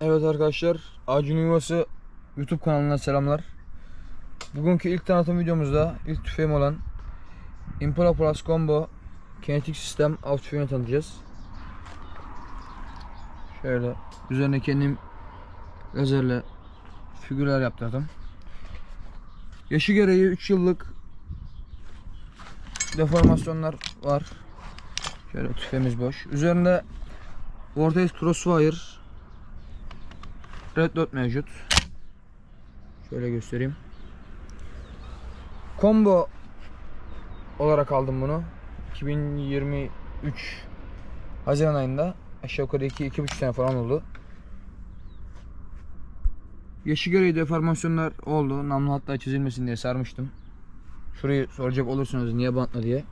Evet arkadaşlar, Acun Yuvası YouTube kanalına selamlar. Bugünkü ilk tanıtım videomuzda ilk tüfeğim olan Impala Plus Combo kinetik sistem av tüfeğini tanıtacağız. Şöyle üzerine kendim lazerle figürler yaptırdım. Yaşı gereği 3 yıllık deformasyonlar var. Şöyle tüfeğimiz boş. Üzerinde Vortex Crossfire Red Dot mevcut. Şöyle göstereyim. Combo olarak aldım bunu. 2023 Haziran ayında aşağı yukarı 2 2,5 sene falan oldu. Yaşı gereği deformasyonlar oldu. Namlu hatta çizilmesin diye sarmıştım. Şurayı soracak olursunuz niye bantla diye.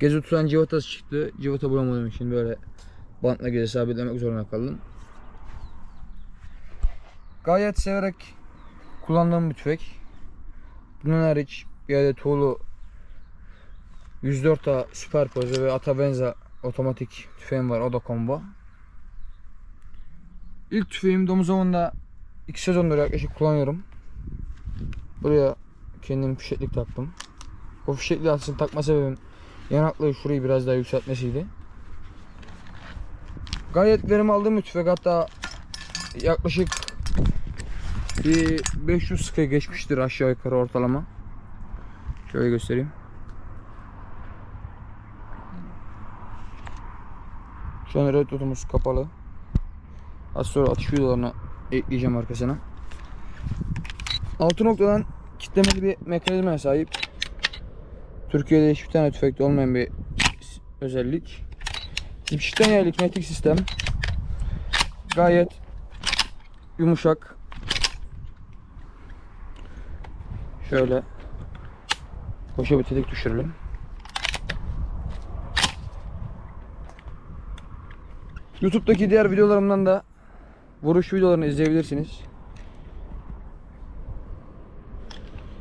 Gezi tutan civatası çıktı. Civata bulamadığım için böyle bantla gezi sabitlemek zorunda kaldım. Gayet severek kullandığım bir tüfek. Bunun hariç bir adet Hulu 104A Superpoze ve Atabenza otomatik tüfeğim var. O da combo. İlk tüfeğim domuz avında 2 sezondur yaklaşık kullanıyorum. Buraya kendim fişeklik taktım. O fişekli aslında takma sebebim yanaklığı şurayı biraz daha yükseltmesiydi. Gayet verim aldığım bir tüfek hatta yaklaşık bir 500 sıkı geçmiştir aşağı yukarı ortalama. Şöyle göstereyim. Şu an red dot'umuz kapalı. Az sonra atış videolarını ekleyeceğim arkasına. Altı noktadan kitlemeli bir mekanizmaya sahip. Türkiye'de hiçbir tane tüfekte olmayan bir özellik. Dipşikten yaylı kinetik sistem. Gayet yumuşak. Şöyle koşa bir tetik düşürelim. YouTube'daki diğer videolarımdan da vuruş videolarını izleyebilirsiniz.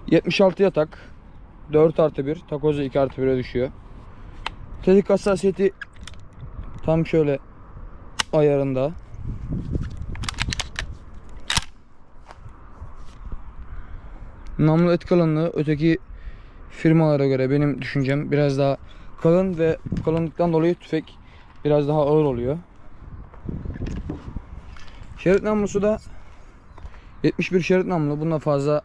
76 yatak 4 artı 1 takozu 2 artı 1'e düşüyor. Tetik hassasiyeti tam şöyle ayarında. Namlu et kalınlığı öteki firmalara göre benim düşüncem biraz daha kalın ve kalınlıktan dolayı tüfek biraz daha ağır oluyor. Şerit namlusu da 71 şerit namlu. Bundan fazla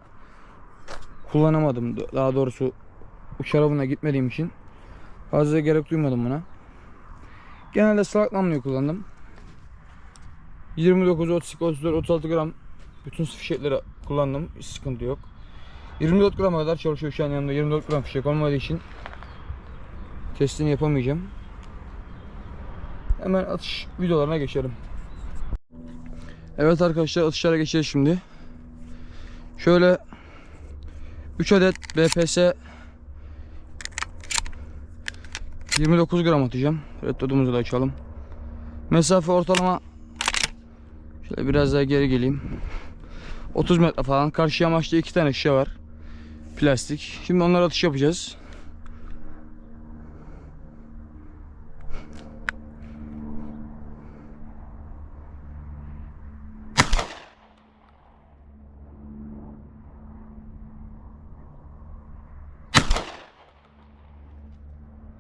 kullanamadım. Daha doğrusu uç arabına gitmediğim için fazla gerek duymadım buna. Genelde salak namluyu kullandım. 29, 32, 34, 36 gram bütün fişekleri kullandım. Hiç sıkıntı yok. 24 grama kadar çalışıyor şu an yanımda 24 gram fişek olmadığı için testini yapamayacağım. Hemen atış videolarına geçelim. Evet arkadaşlar atışlara geçeceğiz şimdi. Şöyle 3 adet BPS 29 gram atacağım. Red dot'umuzu da açalım. Mesafe ortalama şöyle biraz daha geri geleyim. 30 metre falan. Karşı yamaçta iki tane şişe var. Plastik. Şimdi onlara atış yapacağız.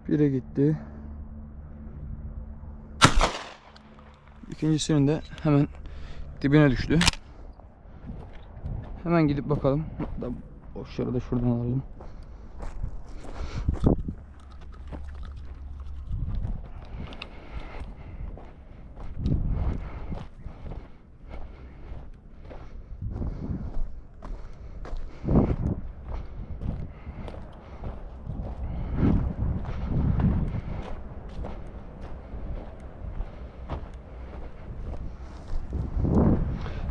Bire gitti. İkincisinin de hemen dibine düştü. Hemen gidip bakalım. Boşları da şuradan alalım.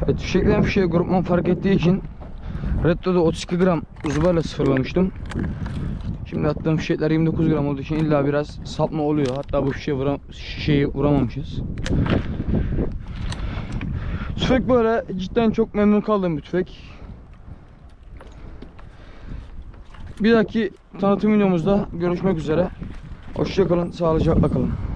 Evet fişekten fişeğe grupman fark ettiği için Dot'u 32 gram zubayla sıfırlamıştım. Şimdi attığım fişekler 29 gram olduğu için illa biraz sapma oluyor. Hatta bu fişeği, vura, şişeyi vuramamışız. Tüfek böyle cidden çok memnun kaldığım bir tüfek. Bir dahaki tanıtım videomuzda görüşmek üzere. Hoşçakalın, sağlıcakla kalın.